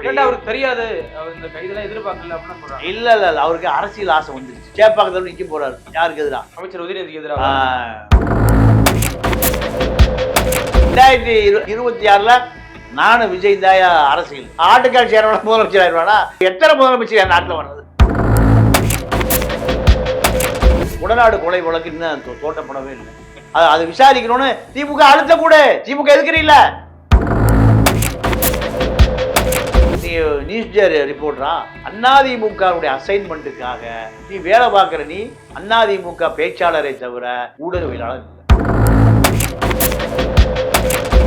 படி ஏன்டா அவருக்கு தெரியாது. அவர் இந்த கைதெல்லாம் எதிர்பார்க்கல அப்படின்னு சொல்றாங்க இல்ல இல்ல இல்ல. அவருக்கு அரசியல் ஆசை வந்துருச்சு. சேப்பாக்கத்தில் நிக்க போறாரு. யாருக்கு எதிரா? அமைச்சர் உதயநிதிக்கு எதிராக ரெண்டாயிரத்தி இரு- இருபத்தி ஆறுல நானும் விஜய் தாயா அரசியல். ஆட்டுக்கால் சேரவன முதலமைச்சர் ஆயிடுவானா எத்தனை முதலமைச்சர் என் நாட்டுல வர்றது? உடநாடு கொலை வழக்கு இன்னும் தோட்டப்படவே இல்லை. அது அது விசாரிக்கணும்னு திமுக அழுத்த கூட திமுக எதுக்குறீல்ல நியூஸ்டர் நியூஸ் ரிப்போர்ட்டரா அதிமுகவுடைய அசைன்மெண்ட்டுக்காக நீ வேலை பார்க்குற நீ அண்ணாதிமுக பேச்சாளரை தவிர ஊடகவியலாளர்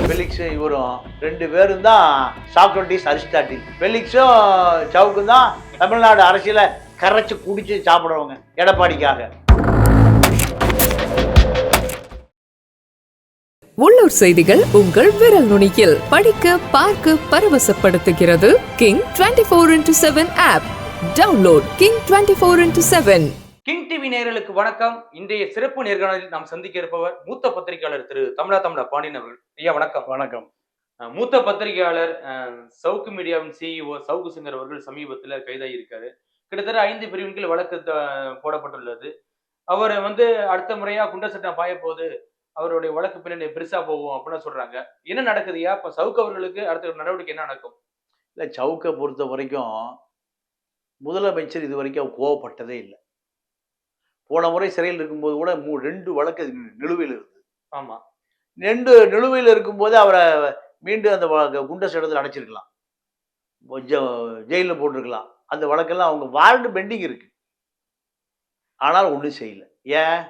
ஃபெலிக்ஸும் இவரும் ரெண்டு பேரும் தான் சாக்ரட்டிஸ் அரிஸ்டாட்டில். பெலிக்ஸும் சவுக்கும் தான் தமிழ்நாடு அரசியலை கரைச்சி குடிச்சு சாப்பிடுறவங்க எடப்பாடிக்காக. உள்ளூர் செய்திகள் உங்கள் விரல் நுனியில். படிக்க பார்க்க பரவசப்படுத்துகிறது King twenty four into seven app download King twenty four into seven King TV நேயர்களுக்கு வணக்கம். இன்றைய சிறப்பு நேர்காணலில் நாம் சந்திக்க இருப்பவர் மூத்த பத்திரிகையாளர் திரு தமிழா தமிழா பாண்டியன் அவர்கள். ஐயா வணக்கம். வணக்கம். மூத்த பத்திரிகையாளர் சவுக்கு மீடியாவின் சிஇஓ சவுக்கு சிங்கர் அவர்கள் சமீபத்தில் கைதாகி இருக்காரு. கிட்டத்தட்ட ஐந்து பிரிவின் கீழ் வழக்கு போடப்பட்டுள்ளது. அவர் வந்து அடுத்த முறையா குண்டர் சட்டம் பாய போது அவருடைய வழக்கு பின்னணி பெருசா போகும் அப்படின்னு சொல்றாங்க. என்ன நடக்குதுயா இப்ப சவுக்கு அவர்களுக்கு அடுத்த நடவடிக்கை என்ன நடக்கும்? இல்லை சவுக்கை பொறுத்த வரைக்கும் முதலமைச்சர் இது வரைக்கும் அவர் கோவப்பட்டதே இல்லை. போன முறை சிறையில் இருக்கும்போது கூட மூ ரெண்டு வழக்கு நிலுவையில் இருக்குது ஆமா. ரெண்டு நிலுவையில் இருக்கும்போது அவரை மீண்டும் அந்த குண்டர் சட்டத்தில் அடைச்சிருக்கலாம். ஜெயிலில் போட்டிருக்கலாம். அந்த வழக்கெல்லாம் அவங்க வாரண்ட் பெண்டிங் இருக்கு. ஆனால் ஒன்றும் செய்யல. ஏன்?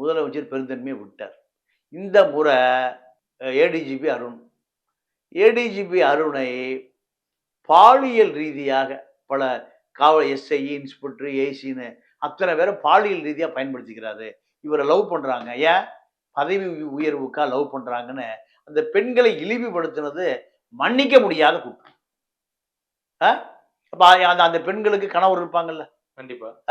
முதலமைச்சர் பெருந்தன்மையை விட்டார். இந்த முறை ஏடிஜிபி அருண். ஏடிஜிபி அருணை பாலியல் ரீதியாக பல காவல் எஸ்ஐ இன்ஸ்பெக்டர் ஏசின்னு அத்தனை பேரை பாலியல் ரீதியாக பயன்படுத்திக்கிறாரு. இவரை லவ் பண்ணுறாங்க ஏன்? பதவி உய- உயர்வுக்கா லவ் பண்ணுறாங்கன்னு அந்த பெண்களை இழிவுபடுத்தினது மன்னிக்க முடியாத குற்றம். அப்போ அந்த அந்த பெண்களுக்கு கணவர் இருப்பாங்கல்ல. கண்டிப்பா.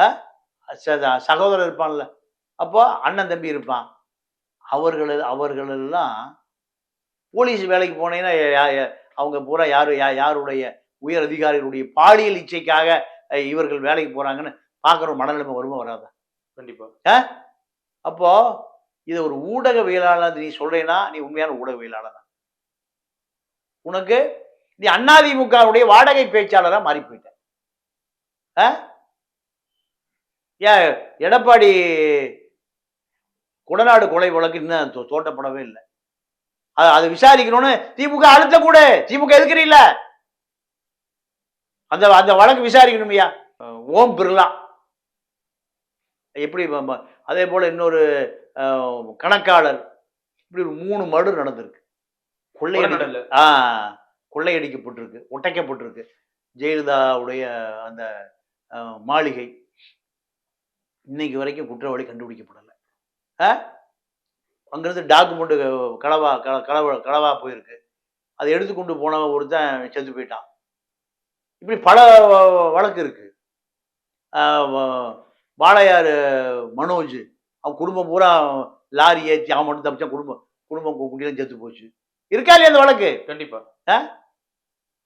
ச- சகோதரர் இருப்பான்ல. அப்போ அண்ணன் தம்பி இருப்பான். அவர்கள் அவர்களெல்லாம் போலீஸ் வேலைக்கு போனீங்கன்னா அவங்க பூரா யாரு யா- யாருடைய உயர் அதிகாரிகளுடைய பாலியல் இச்சைக்காக இவர்கள் வேலைக்கு போறாங்கன்னு பார்க்குற மனநிலைமை வருமா வராதா? கண்டிப்பா. அப்போ இது ஒரு ஊடகவியலாளர் நீ சொல்றேன்னா நீ உண்மையான ஊடகவியலாளர் தான் உனக்கு நீ அதிமுகவுடைய வாடகை பேச்சாளரா மாறி போயிட்ட ஆ? ஏன் எடப்பாடி குடநாடு கொலை வழக்கு இன்னும் தோட்டப்படவே இல்லை. அது அது விசாரிக்கணும்னு திமுக அழுத்த கூட திமுக எதுக்குறீல்ல அந்த அந்த வழக்கு விசாரிக்கணுமையா ஓம் பிர்லா. எப்படி அதே போல இன்னொரு கணக்காளர். இப்படி ஒரு மூணு மர்டர் நடந்திருக்கு. கொள்ளையடி. ஆ கொள்ளையடிக்கப்பட்டிருக்கு ஒட்டைக்கப்பட்டிருக்கு. ஜெயலலிதாவுடைய அந்த மாளிகை இன்னைக்கு வரைக்கும் குற்றவாளி கண்டுபிடிக்கப்படலை. அங்கேருந்து டாக்குமெண்ட் களவா கள களவா களவா போயிருக்கு. அதை எடுத்து கொண்டு போனவன் ஒருத்தன் செத்து போயிட்டான். இப்படி பல வழக்கு இருக்கு. ஆஹ் வ- வாளையார் மனோஜ் அவன் குடும்பம் பூரா லாரி ஏற்றி அவன் மட்டும் தப்பிச்சான் குடும்பம் குடும்பம் கு- குட்டியில செத்து போச்சு. இருக்கா இல்லையா அந்த வழக்கு? கண்டிப்பா.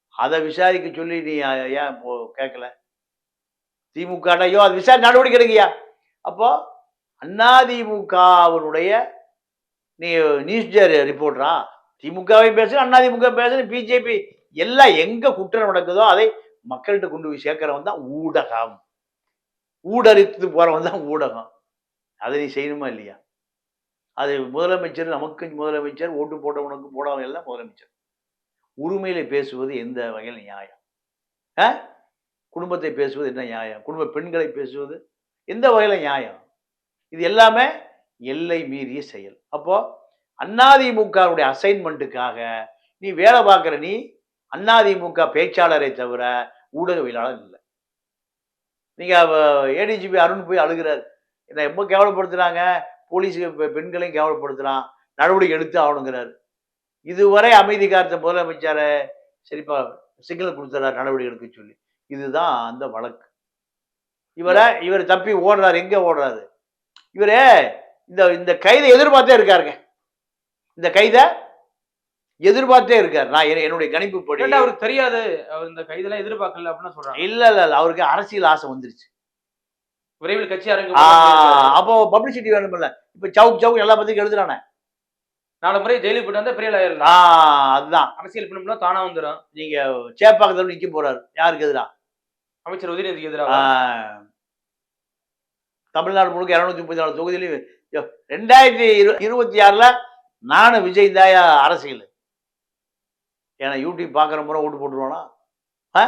அதை விசாரிக்க சொல்லி நீ ஏன் கேட்கல திமுக ஐயோ அது விசாரி நடவடிக்கை எடுங்கய்யா. அப்போ அதிமுகவினுடைய நீ நியூஸ் ரிப்போர்ட்டரா திமுகவை பேசு அதிமுக பேசு பிஜேபி எல்லாம் எங்க குற்றம் நடக்குதோ அதை மக்கள்கிட்ட கொண்டு போய் சேர்க்கிறவன் தான் ஊடகம். ஊடறித்து போறவன் தான் ஊடகம். அதை நீ செய்யணுமா இல்லையா? அது முதலமைச்சர் நமக்கு முதலமைச்சர் ஓட்டு போட்டவனுக்கு போடவன் எல்லாம் முதலமைச்சர். உரிமையில பேசுவது எந்த வகையில் நியாயம்? ஆ? குடும்பத்தை பேசுவது என்ன நியாயம்? குடும்ப பெண்களை பேசுவது எந்த வகையில் நியாயம்? இது எல்லாமே எல்லை மீறிய செயல். அப்போ அதிமுகவுடைய அசைன்மெண்ட்டுக்காக நீ வேலை பார்க்குற நீ அதிமுக பேச்சாளரை தவிர ஊடகவியலாளர் இல்லை. நீங்கள் ஏடிஜிபி அருண் போய் அழுகிறார். என்னை எப்போ கேவலப்படுத்துகிறாங்க போலீஸ் பெண்களையும் கேவலப்படுத்துகிறான் நடவடிக்கை எடுத்து ஆகணுங்கிறார். இதுவரை அமைதி காத்த முதலமைச்சரை சரிப்பா சிக்னல் கொடுத்துறாரு நடவடிக்கை எடுக்க சொல்லி. இதுதான் அந்த வழக்கு. இவரை இவர் தப்பி ஓடுறாரு. எங்கே ஓடுறாரு? இவரே இந்த இந்த கைதை எதிர்பார்த்தே இருக்காருங்க. இந்த கைதை எதிர்பார்த்தே இருக்கார். நான் என்- என்னுடைய கணிப்பு படி அவருக்கு தெரியாது? அவர் இந்த கைதெல்லாம் எதிர்பார்க்கல அப்படின்னு சொல்றாங்க. இல்ல இல்ல இல்ல. அவருக்கு அரசியல் ஆசை வந்துருச்சு. விரைவில் கட்சி அரங்கு அப்போ பப்ளிசிட்டி வேணும்ல இப்ப சவுக் சவுக் எல்லா பத்திரிக்கை எழுதுறானே. நாலு முறை ஜெயிலுக்கு போயிட்டு வந்தா பெரிய ஆயிரலாம் அதுதான். அரசியல் பண்ணோம்னா தானா வந்துடும் நீங்க சேப்பாக்கத்தில் நிக்க போறாரு. யாருக்கு எதிரா? அமைச்சர் உதயநிதிக்கு எதிராக தமிழ்நாடு முழுக்க இரநூத்தி முப்பத்தி நாலு தொகுதியிலையும் ரெண்டாயிரத்தி இரு இருபத்தி ஆறில் நானும் விஜய் தாயா அரசியல். ஏன்னா யூடியூப் பார்க்குற முறை ஓட்டு போட்டுருவானா? ஆ?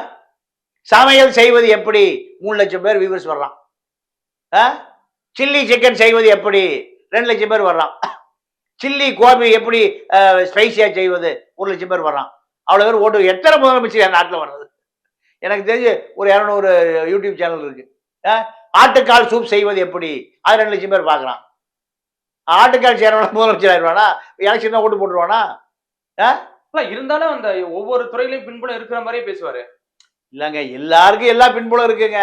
சமையல் செய்வது எப்படி? மூணு லட்சம் பேர் வியூவர்ஸ் வர்றான். ஆ? சில்லி சிக்கன் செய்வது எப்படி? ரெண்டு லட்சம் பேர் வர்றான். சில்லி கோபி எப்படி ஸ்பைசியாக செய்வது? ஒரு லட்சம் பேர் வர்றான். அவ்வளோ பேர் ஓட்டு எத்தனை முதலமைச்சர் என் நாட்டில் வர்றது? எனக்கு தெரிஞ்சு ஒரு இரநூறு யூடியூப் சேனல் இருக்குது ஆட்டுக்கால் சூப் செய்வது எப்படி? அது ரெண்டு லட்சம் பேர் பார்க்குறான். ஆட்டுக்கால் சேரவன முதலமைச்சர் ஆயிடுவானா? எலெக்ஷன் ஓட்டு போட்டுருவானா? இல்ல, இருந்தாலும் அந்த ஒவ்வொரு துறையிலையும் பின்புலம் இருக்கிற மாதிரியே பேசுவாரு. இல்லைங்க எல்லாருக்கும் எல்லா பின்புலம் இருக்குங்க.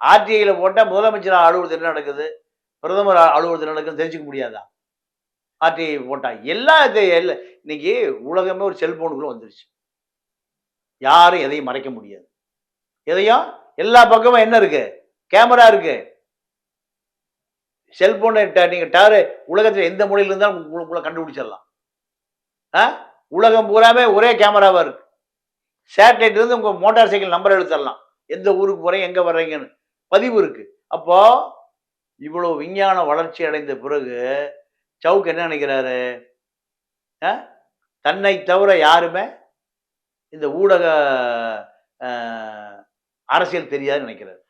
ஆர்டிஐல போட்டால் முதலமைச்சர் அலுவலகத்தில் என்ன நடக்குது? பிரதமர் அலுவலகத்தில் நடக்குதுன்னு தெரிஞ்சுக்க முடியாதா? ஆர்டிஐ போட்டா எல்லா இது எல்லா இன்னைக்கு உலகமே ஒரு செல்போனுக்குள்ள வந்துருச்சு. யாரும் எதையும் மறைக்க முடியாது. எதையும் எல்லா பக்கமும் என்ன இருக்கு? கேமரா இருக்கு. செல்போனை நீங்க டவர் உலகத்தில் எந்த மொழியில் இருந்தாலும் உங்களுக்குள்ள கண்டுபிடிச்சிடலாம். ஆ? உலகம் பூராமே ஒரே கேமராவா இருக்கு. சேட்டலைட் இருந்து உங்க மோட்டார் சைக்கிள் நம்பர் எடுத்துடலாம். எந்த ஊருக்கு போகிறேன் எங்க வர்றீங்கன்னு. பதிவு இருக்கு. அப்போ இவ்வளவு விஞ்ஞான வளர்ச்சி அடைந்த பிறகு சவுக் என்ன நினைக்கிறாரு? ஆ? தன்னை தவிர யாருமே இந்த ஊடக அரசியல் தெரியாதுன்னு நினைக்கிறாரு.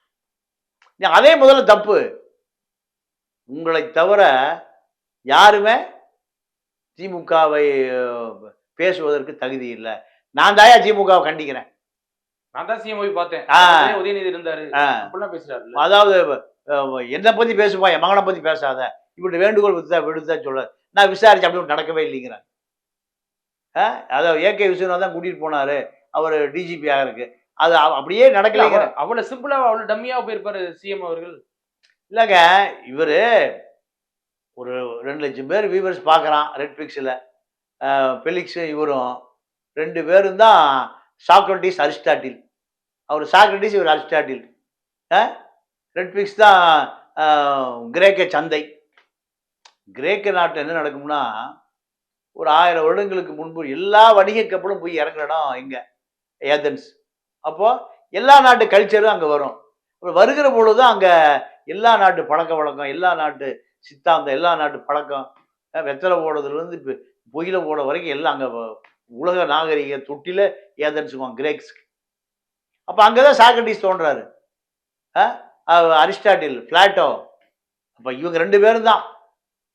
நீ அதே முதல்ல தப்பு. உங்களை தவிர யாருமே திமுகவை பேசுவதற்கு தகுதி இல்லை. நான் தாயா திமுகவை கண்டிக்கிறேன். நான் தான் சிஎம் போய் பார்த்தேன். உதயநிதி இருந்தாரு. பேசுறாரு அதாவது என்னை பத்தி பேசுப்பா என் மகனை பத்தி பேசாத. இப்படி வேண்டுகோள் விடுத்தா விடுத்தா சொல்ல நான் விசாரிச்சு அப்படி நடக்கவே இல்லைங்கிறேன் அதாவது ஏகே விஸ்வநாத் தான் கூட்டிட்டு போனாரு. அவர் டிஜிபி இருக்கு அது அப்படியே நடக்கலைங்கிற அவ்வளவு சிம்பிளா அவ்வளவு டம்மியா போயிருப்பாரு சிஎம் அவர்கள். இல்லைங்க இவரு ஒரு ரெண்டு லட்சம் பேர் வியூவர்ஸ் பார்க்குறான் ரெட்ஃபிக்ஸில் ஃபெலிக்ஸ் இவரும் ரெண்டு பேரும் தான் சாக்ரட்டிஸ் அரிஸ்டாட்டில். அவர் சாக்ரட்டிஸ் இவர் அரிஸ்டாட்டில். ரெட்ஃபிக்ஸ் தான் அஹ், கிரேக்க சந்தை. கிரேக்க நாட்டில் என்ன நடக்கும்னா ஒரு ஆயிரம் வருடங்களுக்கு முன்பு எல்லா வணிக கப்பலும் போய் இறங்குற இடம் எங்க ஏதன்ஸ் அப்போ எல்லா நாட்டு கல்ச்சரும் அங்கே வரும். வருகிற பொழுது அங்கே எல்லா நாட்டு பழக்க வழக்கம் எல்லா நாட்டு சித்தாந்தம் எல்லா நாட்டு பழக்கம் வெத்தலை போடுறதுலேருந்து இப்போ புயல போட வரைக்கும் எல்லாம் அங்கே உலக நாகரிக தொட்டியில் ஏதன்ஸுக்குவாங்க கிரேக்ஸ்க்கு அப்போ அங்கே தான் சாக்ரட்டிஸ் தோன்றாரு அரிஸ்டாட்டில் பிளாட்டோ. அப்போ இவங்க ரெண்டு பேரும் தான்.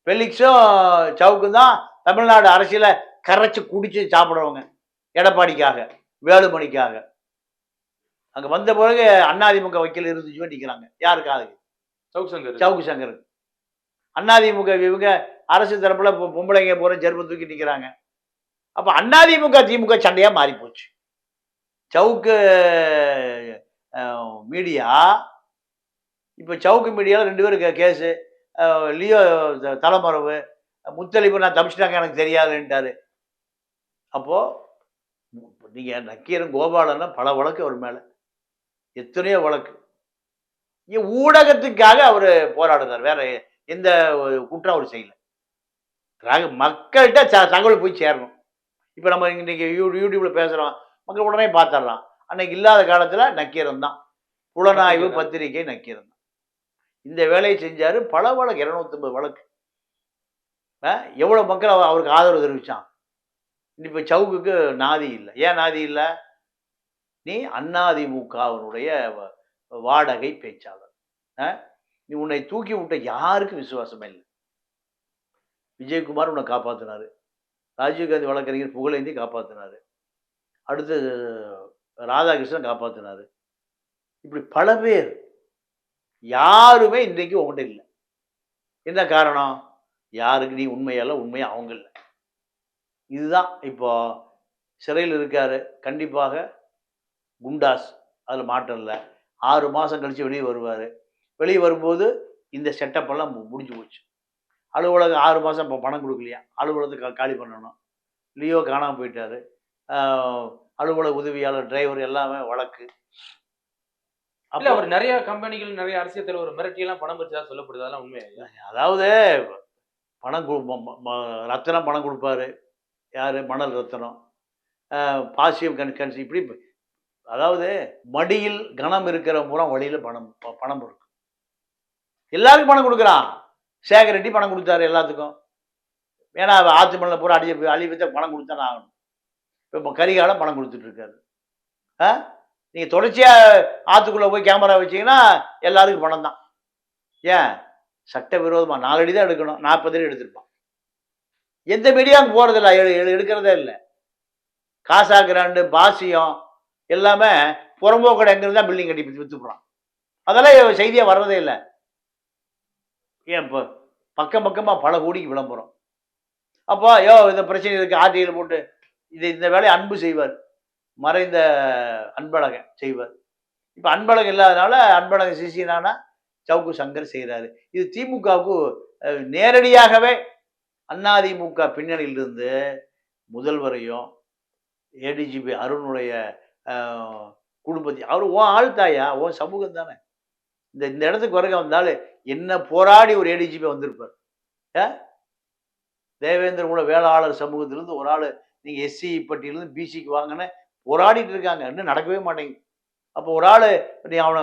பெலிக்ஸும் சவுக்கும் தான் தமிழ்நாடு அரசியலை கரைச்சி குடிச்சு சாப்பிடுறவங்க. எடப்பாடிக்காக வேலுமணிக்காக. அங்க வந்த பிறகு அதிமுக வக்கீல் இருந்துச்சு நிக்கிறாங்க. யாருக்காக சவுக் சங்கர். சவுக்கு சங்கர். அதிமுக இவங்க அரசு தரப்புல பொம்பளைங்க போற ஜெர்பு தூக்கி நிக்கிறாங்க. அப்ப அதிமுக திமுக சண்டையா மாறி போச்சு சவுக்கு மீடியா இப்ப சவுக்கு மீடியாவில் ரெண்டு பேருக்கு கேஸு லியோ தலைமறைவு முத்தலிப்பு நான் தப்பிச்சிட்டாங்க எனக்கு தெரியாதுன்ட்டாரு. அப்போ நீங்க நக்கீரன் கோபாலன்னா பல வழக்கு அவர் மேல. எத்தனையோ வழக்கு. ஊடகத்துக்காக அவர் போராடுறார். வேற எந்த குற்றம் அவர் செய்யல. மக்கள்கிட்ட ச- தகவல் போய் சேரணும். இப்போ நம்ம இன்னைக்கு யூ யூடியூப்ல பேசுறோம். மக்கள் உடனே பார்த்துடலாம் அன்னைக்கு இல்லாத காலத்துல நக்கீரன் தான். புலனாய்வு பத்திரிகை நக்கீரன் தான். இந்த வேலையை செஞ்சாரு பல வழக்கு இருநூத்தம்பது வழக்கு. அஹ், எவ்வளவு மக்கள் அவ- அவருக்கு ஆதரவு தெரிவிச்சான். இப்போ சவுக்குக்கு நாதி இல்லை. ஏன் நாதி இல்லை? நீ அதிமுகவினுடைய வாடகை பேச்சாளர். நீ உன்னை தூக்கி விட்ட யாருக்கும் விசுவாசமே இல்லை. விஜயகுமார் உன்னை காப்பாத்தினாரு. ராஜீவ்காந்தி வழக்கறிஞர் புகழேந்தி காப்பாத்தினாரு. அடுத்து ராதாகிருஷ்ணன் காப்பாத்தினாரு. இப்படி பல பேர். யாருமே இன்றைக்கு உங்கள்கிட்ட இல்லை. என்ன காரணம்? யாருக்கு நீ உண்மையெல்லாம் உண்மையா அவங்க இல்லை இதுதான் இப்போ சிறையில் இருக்காரு. கண்டிப்பாக குண்டாஸ் அதில் மாற்றம் இல்லை. ஆறு மாதம் கழித்து வெளியே வருவார். வெளியே வரும்போது இந்த செட்டப் எல்லாம் மு- முடிஞ்சு போச்சு. அலுவலகம் ஆறு மாதம் இப்போ பணம் கொடுக்கலையா? அலுவலகத்தை காலி பண்ணணும். லியோ காணாமல் போயிட்டாரு. அலுவலக உதவியாளர் டிரைவர் எல்லாமே வழக்கு. அப்போ அவர் நிறைய கம்பெனிகள் நிறைய அரசியல் தலைவர் மிரட்டி எல்லாம் பணம் பறிச்சதா சொல்லப்படுது அதெல்லாம் உண்மையா அதாவது பணம் ரத்தினம் பணம் கொடுப்பாரு. யார்? மணல் ரத்தினம். பாசியம் கண் கன்சி இப்படி அதாவது மடியில் கணம் இருக்கிற பூரா வழியில் பணம் ப- பணம் இருக்கு. எல்லாருக்கும் பணம் கொடுக்குறான். சேகர் ரெட்டி பணம் கொடுத்தாரு எல்லாத்துக்கும். ஏன்னா அவ ஆத்து மண்ணில் பூரா அடி வச்சா பணம் கொடுத்தானே ஆகணும். இப்போ கரிகாலம் பணம் கொடுத்துட்ருக்காரு ஆ? நீங்கள் தொடர்ச்சியாக ஆற்றுக்குள்ளே போய் கேமரா வச்சீங்கன்னா எல்லாருக்கும் பணம் தான். ஏன்? சட்டவிரோதமாக நாலடி தான் எடுக்கணும். நாற்பது அடி எடுத்திருப்பான். எந்த மீடியாவும் போகிறதில்ல எடுக்கிறதே இல்லை. காசா கிராண்டு பாசியம் எல்லாமே புறம்போக்கடை எங்கிருந்து தான் பில்டிங் கட்டி விற்றுப்புறான் அதெல்லாம் செய்தியாக வர்றதே இல்லை. ஏன் இப்போ பக்கம் பக்கமாக பல கோடிக்கு விளம்பரம். அப்போ யோ இந்த பிரச்சனை இருக்குது ஆர்டிஎல் போட்டு இது இந்த வேலையை அன்பு செய்வார். மறைந்த அன்பழகன் செய்வார். இப்போ அன்பழகன் இல்லாதனால அன்பழகன் சிசினானா சவுக்கு சங்கர் செய்கிறாரு இது திமுகவுக்கு நேரடியாகவே அதிமுக பின்னணியிலிருந்து முதல்வரையும் ஏடிஜிபி அருணுடைய அஹ், குடும்பத்தை அவர் உன் ஆள் தாயா? உன் சமூகம் தானே. இந்த இந்த இடத்துக்கு வருக வந்தாலும் என்ன போராடி ஒரு ஏடிஜிபி வந்திருப்பார். ஏ? தேவேந்திர கூட வேளாளர் சமூகத்திலிருந்து ஒரு ஆள் நீங்கள் எஸ்சி பட்டியிலிருந்து பிசிக்கு வாங்கின போராடிட்டு இருக்காங்க. இன்னும் நடக்கவே மாட்டேங்குது. அப்போ ஒரு ஆள் நீ அவனை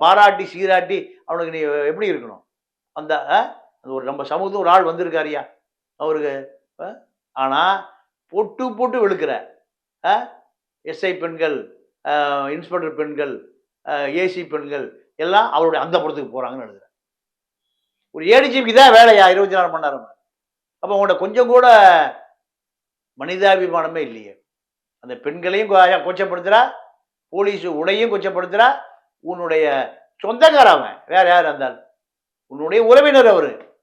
பாராட்டி சீராட்டி அவனுக்கு நீ எப்படி இருக்கணும்? அந்த ஆ? அந்த ஒரு நம்ம சமூகத்தில் ஒரு ஆள் வந்திருக்காருயா அவருக்கு ஆ? பொட்டு போட்டு வெளுக்கிற எஸ்ஐ பெண்கள் இன்ஸ்பெக்டர் பெண்கள் ஏசி பெண்கள் எல்லாம் அவருடைய அந்த புறத்துக்கு போறாங்கன்னு எழுதுறேன். ஒரு ஏடிஜிபிக்கு தான் வேலையா? இருபத்தி நாலு மணி நேரம்? அப்போ உங்கள்கிட்ட கொஞ்சம் கூட மனிதாபிமானமே இல்லையே. அந்த பெண்களையும் கொ- கொச்சப்படுத்துறா போலீஸ் உடையும் கொச்சப்படுத்துறா உன்னுடைய சொந்தக்கார அவன் வேற யார் இருந்தால் உன்னுடைய உறவினர் அவரு.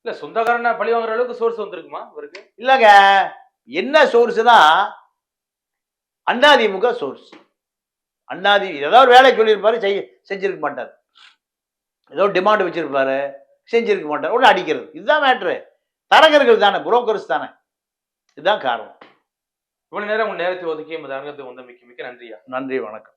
இல்ல சொந்தக்காரனா பழி வாங்குற அளவுக்கு சோர்ஸ் வந்திருக்குமா இவருக்கு இல்லைங்க. என்ன சோர்ஸ்னா அண்ணாதிமுக சோர்ஸ். அண்ணாதி ஏதோ ஒரு வேலை சொல்லியிருப்பாரு செய்ய செஞ்சிருக்க மாட்டார். ஏதோ டிமாண்ட் வச்சிருப்பாரு செஞ்சிருக்க மாட்டார். ஒன்று அடிக்கிறது. இதுதான் மேட்ரு தரகர்கள் தானே புரோக்கர்ஸ் தானே. இதுதான் காரணம். இவ்வளவு நேரம் உங்க நேரத்தை ஒதுக்கி இந்த அரங்கத்துக்கு வந்த மிக்க மிக்க நன்றியா? நன்றி வணக்கம்.